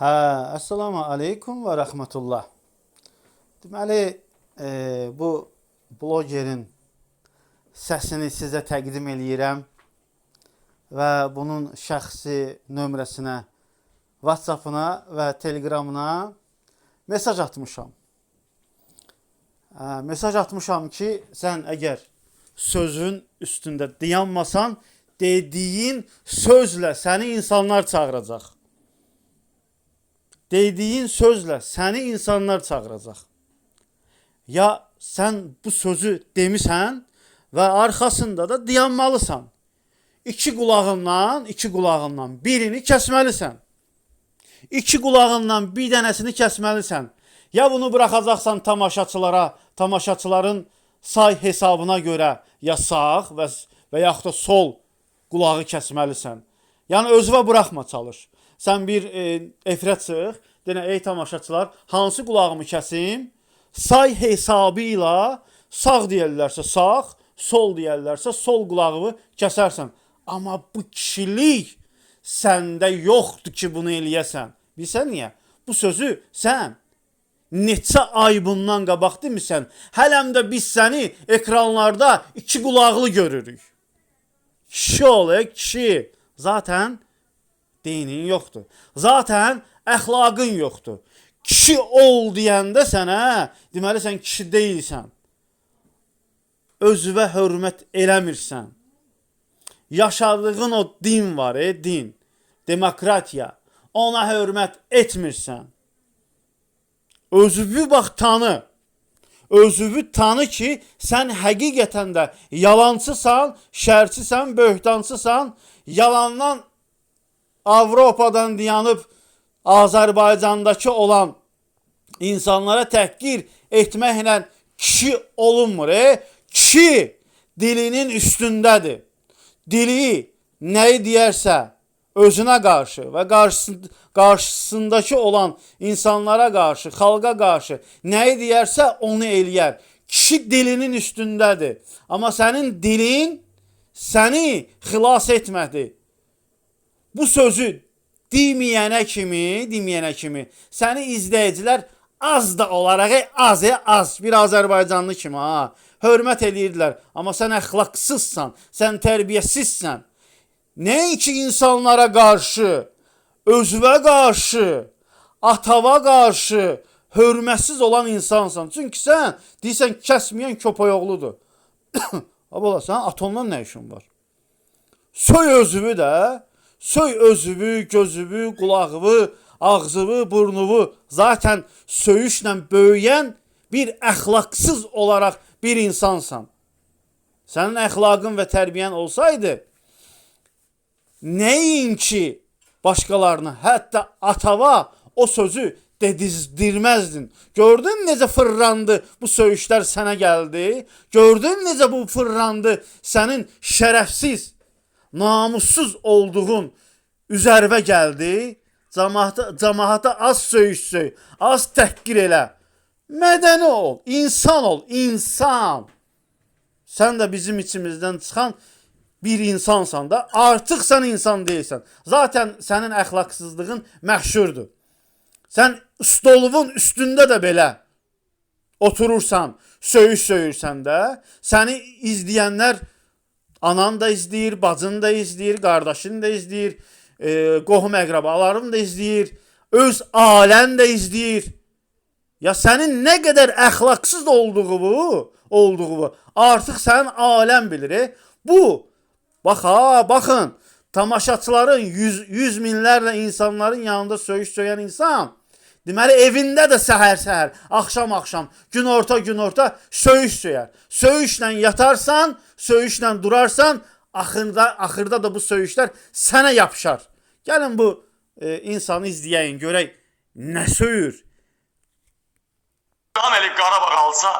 Hə, assalamu aleykum və rəhmətullah. Deməli, e, bu blogerin səsini sizə təqdim eləyirəm və bunun şəxsi nömrəsinə, WhatsApp-ına və Telegramına mesaj atmışam. Hə, mesaj atmışam ki, sən əgər sözün üstündə dayanmasan, dediyin sözlə səni insanlar çağıracaq. Dediyin sözlə səni insanlar çağıracaq. Ya sən bu sözü demisən və arxasında da dayanmalısan. İki qulağından, iki qulağından birini kəsməlisən. İki qulağından bir dənəsini kəsməlisən. Ya bunu buraxacaqsan tamaşaçılara, tamaşaçıların say hesabına görə ya sağ və və da sol qulağı kəsməlisən. Yəni özünə buraxma çalış. Sən bir e, efirə çıx, denə ey tamaşaçılar, hansı qulağımı kəsim? Say hesabı ilə sağ deyirlərsə sağ, sol deyirlərsə sol qulağını kəsərsən. Amma bu kişilik səndə yoxdur ki, bunu eləyəsən. Bilirsən niyə? Bu sözü sən neçə ay bundan qabaq demisən? Hələm də biz səni ekranlarda iki qulaqlı görürük. Kişi ol, e, kişi. Zaten dinin yoxdur. Zaten əxlaqın yoxdur. Kişi ol deyəndə sənə, deməli sən kişi deyilsən. Özünə hörmət eləmirsən. Yaşadığın o din var, e, din. Demokratiya. Ona hörmət etmirsən. Özünü bax tanı. Özünü tanı ki, sən həqiqətən də yalançısan, şərçisən, böhtancısan, yalandan Avropadan dayanıb Azərbaycandakı olan insanlara təhqir etməklə kişi olunmur. E? Kişi dilinin üstündədir. Dili nəyi deyərsə özünə qarşı və qarşısında, qarşısındakı olan insanlara qarşı, xalqa qarşı nəyi deyərsə onu eləyər. Kişi dilinin üstündədir. Amma sənin dilin səni xilas etmədi. Bu sözü deməyənə kimi, deməyənə kimi səni izləyicilər az da olaraq az e, az bir Azərbaycanlı kimi ha hörmət eləyirdilər. Amma sən əxlaqsızsan, sən tərbiyəsizsən. Nəinki insanlara qarşı, özünə qarşı, atava qarşı hörmətsiz olan insansan. Çünki sən deyirsən kəsməyən köpək oğludur. Abala sən atondan nə işin var? Soy özünü də, soy özünü, gözünü, qulağını, ağzını, burnunu zaten söyüşlə böyüyən bir əxlaqsız olaraq bir insansan. Sənin əxlaqın və tərbiyyən olsaydı, Neyinki başkalarına hatta atava o sözü dedizdirmezdin. Gördün necə fırlandı bu söyüşlər sənə gəldi? Gördün necə bu fırlandı sənin şərəfsiz, namussuz olduğun üzərvə gəldi? Cəmaata, cəmaata az söyüş söy, az təhqir elə. Mədəni ol, insan ol, insan. Sən də bizim içimizdən çıxan bir insansan da artıq sən insan deyilsən. Zaten sənin əxlaqsızlığın məşhurdur. Sən stolun üstündə də belə oturursan, söyüş söyürsən də, səni izləyənlər anan da izləyir, bacın da izləyir, qardaşın da izləyir, e, qohum əqrabaların da izləyir, öz alən də izləyir. Ya sənin nə qədər əxlaqsız olduğu bu, olduğu bu artıq sənin aləm bilir. E? Bu Bak ha bakın tamaşaçıların yüz, yüz minlərlə insanların yanında söyüş söyən insan Deməli evində də səhər-səhər, axşam-axşam, günorta günorta söyüş söyər. Söyüşlə yatarsan, söyüşlə durarsan, axırda axırda da bu söyüşlər sənə yapışar. Gəlin bu e, insanı izləyəyin, görək nə söyür. Qan elib Qarabağ alsa,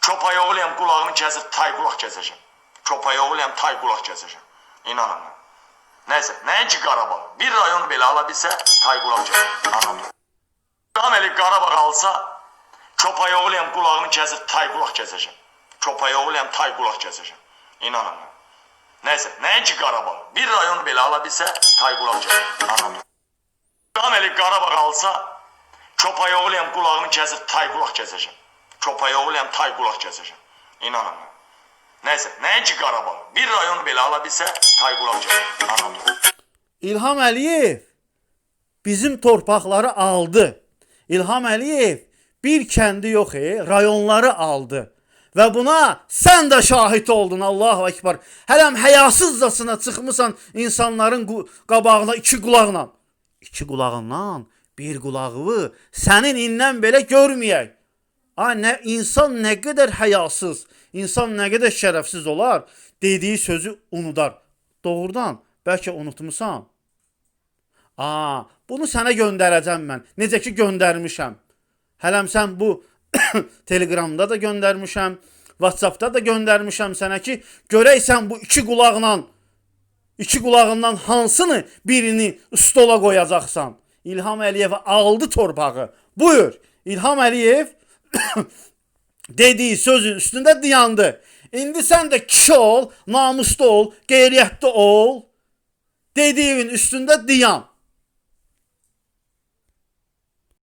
köpək oğluyam qulağımı kəsib tay qulaq kəsəcəm. Köpək oğluyam tay qulaq kəsəcəm. İnanın. mənə. Nəysə, nəinki Qarabağ. Bir rayonu belə ala bilsə, tay qulaq kəsəcəm. Anladım. Qan elib Qarabağ alsa, köpək oğluyam qulağımı kəsib tay qulaq kəsəcəm. Köpək oğluyam tay qulaq kəsəcəm. İnanın. mənə. Nəysə, nəinki Qarabağ. Bir rayonu belə ala bilsə, tay qulaq kəsəcəm. Anladım. Üstəlik Qarabağ alsa, köpək oğluyam qulağımı kəsib tay qulaq kəsəcəm. Köpək oğluyam tay qulaq kəsəcəm. İnanın. mənə. Nəysə, nəinki Qarabağ. Bir rayonu belə ala bilsə, tay qulaq kəsəcəm. Anadolu. İlham Əliyev bizim torpaqları aldı. İlham Əliyev bir kəndi yox, e, rayonları aldı. Və buna sən də şahid oldun. Allahu ekber. Hələm həyasızcasına çıxmısan insanların qabağına iki qulaqla. İki qulağından bir qulağı sənin indən belə görməyək. Ay nə insan nə qədər həyasız, insan nə qədər şərəfsiz olar, dediyi sözü unudar. Doğrudan bəlkə unutmusan. Aa, bunu sənə göndərəcəm mən. Necə ki göndərmişəm. Hələm sən bu Telegramda da göndərmişəm, WhatsAppda da göndərmişəm sənə ki, görəysən bu iki qulaqla iki qulağından hansını birini stola qoyacaqsan. İlham Əliyev aldı torpağı. Buyur. İlham Əliyev dediyi sözün üstündə dayandı. İndi sən də kişi ol, namuslu ol, qeyriyyətli ol. Dediyin üstündə dayan.